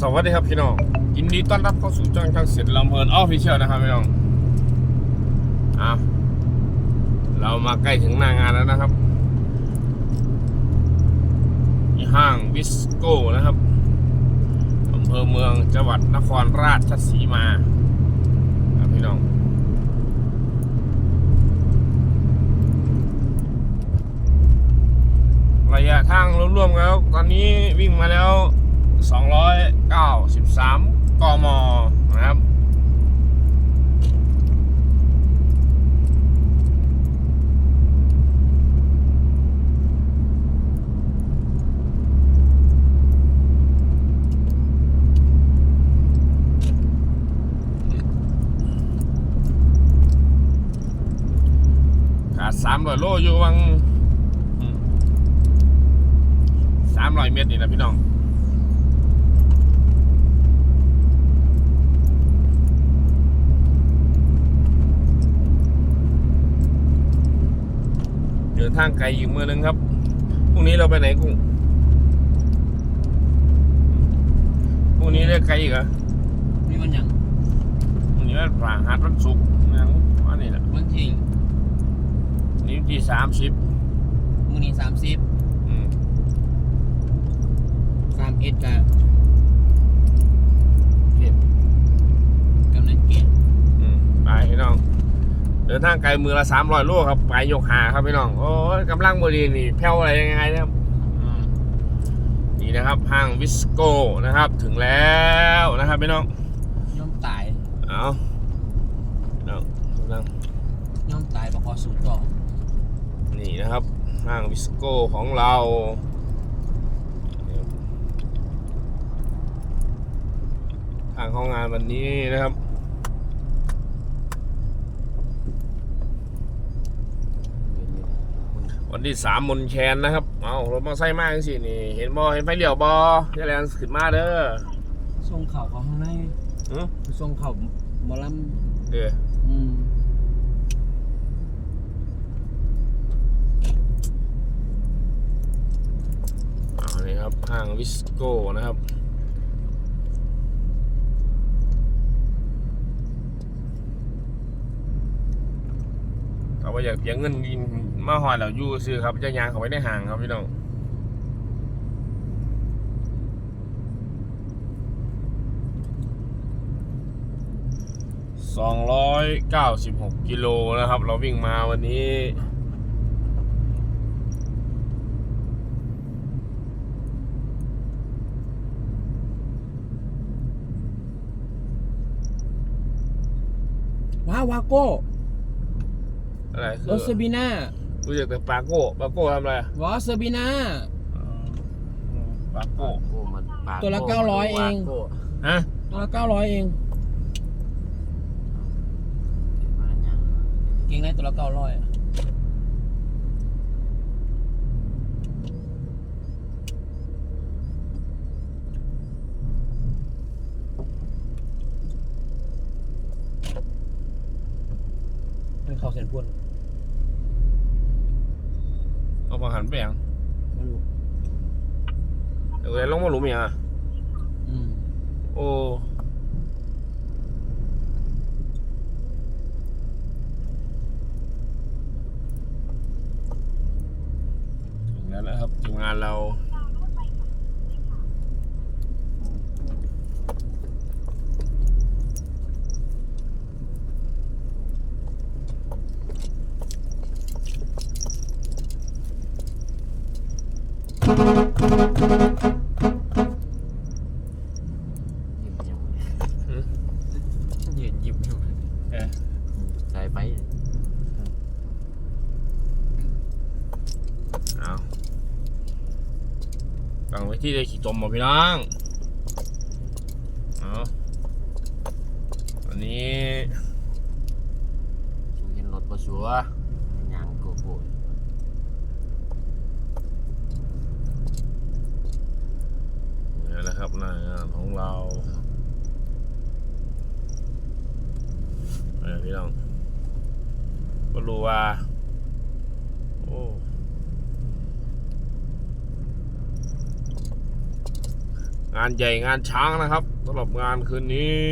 สวัสดีครับพี่น้องยินดีต้อนรับเข้าสู่จ้างช่างเสร็จลำเพลินออฟฟิเชียลนะครับพี่น้องอะเรามาใกล้ถึงหน้างานแล้วนะครับห้างวิสโก้นะครับอำเภอเมืองจังหวัดนครราชสีมาครับพี่น้องระยะทางรวมๆแล้ว ตอนนี้วิ่งมาแล้ว 293 กม นะครับ ขาด300โลอยู่วังสามร้อยเมตรนี่นะพี่น้องเดินทางไกลอีกมือหนึงครับ พรุ่งนี้เราไปไหนกุ้ง พรุ่งนี้ได้ไกลอีกเหรอนี่มันอย่างพรุ่งนี้วันพฤหัสวันศุกร์ยังอันนี้แหละวันที่ นี่วันที่สามสิบมื้อนี้สามสิบอืมสามเอ็ดกับเก็บกำนันเก็บอืมไปพี่น้อง เดินทางไกลมือละสามร้อยโลครับ ไปยกหาครับพี่น้อง โอ้ยกำลังบดีนี่แผ่วอะไรยังไงนะครับอืมนี่นะครับห้างวิสโก้นะครับ ถึงแล้วนะครับพี่น้องย่อมตาย เอาเอากำลังย่อมตายประคอสูตรต่อ นี่นะครับห้างวิสโก้ของเราทางเข้างานวันนี้นะครับ วันที่สามมนแคนนะครับ เอารถมาใส่มากสินี่ เห็นบอเห็นไฟเหลียวบอจะแรงขึ้นมาเด้อส่งเข่าเขาข้างในอือส่งเข่าหมอลเด้อำอืม เอานี่ครับห้างวิสโก้นะครับเขาว่าอยากเสียเงินกินมาหอยแล้วอยู่ซื้อครับจะยางเขาไว้ในห่างครับพี่น้องสองร้อยเก้าสิบหกกิโลนะครับ เราวิ่งมาวันนี้ ว้าววาโก้อะไรรคือถเซบีน่ารู้จักแต่ปาโก้ปาโก้ทำอะไรอะวอเซบีน่า ปาโก้ตัวละ900เองฮะตัวละเก้าร้อยเอง เก่งได้ตัวละเก้าร้อย ไม่เข้าเส้นพุ่นเอามาหันไปยังไม่รู้เดี๋ยวลงมาหลุมอีกอะอืมโอ้ถึงแล้วนะครับทีมงานเรา ยืนยิ้มอยู่เออใส่ไปเอาตั้งไว้ที่ได้ขี่ตมมาพี่น้องเอาวันนี้ชูเห็นรถประชัวยางโกโก้ นี่แหละครับหน้างานของเราเออพี่น้อง ก็รู้ว่า โอ้งงานใหญ่งานช้างนะครับสำหรับงานคืนนี้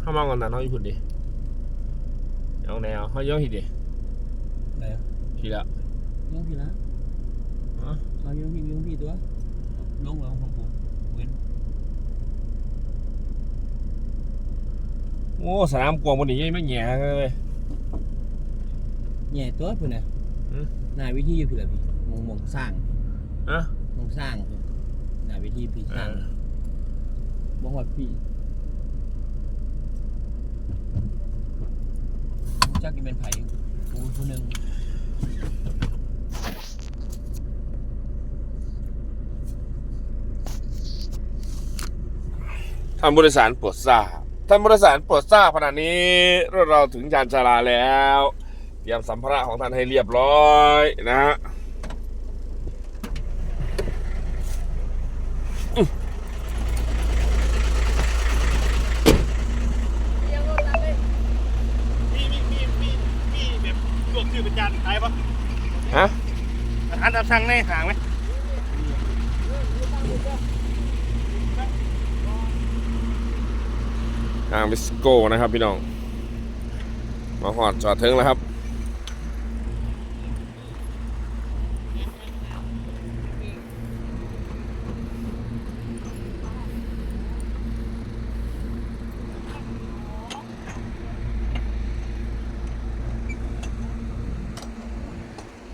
เข้ามาก่อนนะน้องญี่ปุ่นดิเอาแนวเขาเยอะทีดิ ไหนอ่ะทีละยังพี่นะอ๋อเรายังพี่ยังพี่ตัวลงแล้วของผมเว้นโอ้สนามกวางบนนี้ไม่แหง่เลย แย่ตัวพื่นน่ะอืม หน้าวิธีอยู่พี่ละพี่มองมองสร้างอะมองสร้างพี่หน้าวิธีพี่สร้างมองว่าพี่ จักกินเป็นไผ่กูคนหนึ่งท่านบริสารปวดทราบท่านบริสารปวดทราบขณะนี้เราถึงยานชาลาแล้ว เตรียมสัมภาระของท่านให้เรียบร้อยนะฮะ มีมีมีมีมีแบบลวกชื่อเป็นจานขายปะ ฮะ อาหารตามสั่งในหางไหมทางวิสโก้นะครับพี่น้อง มาหอดจอดเทิงแล้วครับ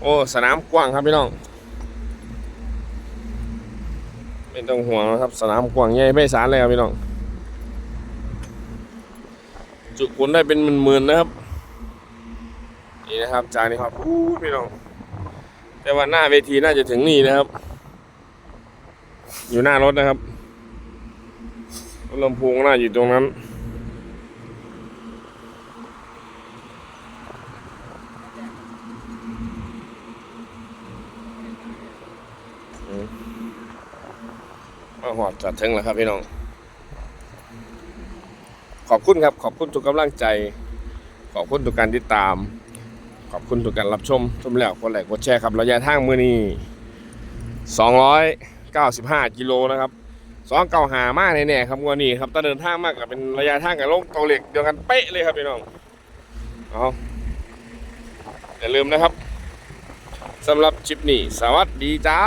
โอ้ สนามกว้างครับพี่น้อง ไม่ต้องห่วงนะครับ สนามกว้างใหญ่ไม่สารเลยครับพี่น้อง จุคนได้เป็นหมื่นๆนะครับ นี่นะครับจานนี้ครับพี่น้อง แต่ว่าหน้าเวทีน่าจะถึงนี่นะครับ อยู่หน้ารถนะครับลำโพงน่าอยู่ตรงนั้น มาหอดจัดถึงแล้วครับพี่น้อง ขอบคุณครับ ขอบคุณทุกกำลังใจ ขอบคุณทุกการติดตาม ขอบคุณทุกการรับชมชมแล้วกดไลค์กดแชร์ครับระยะทางมือนี้295 กิโลนะครับสองเก่าหามากแน่ๆครับงวันนี้ครับตอนเดินทางมากกับเป็นระยะทางกับลงเตาเหล็กเดียวกันเป๊ะเลยครับพี่น้องเอาอย่าลืมนะครับสำหรับชิปนี้ สวัสดีจ้า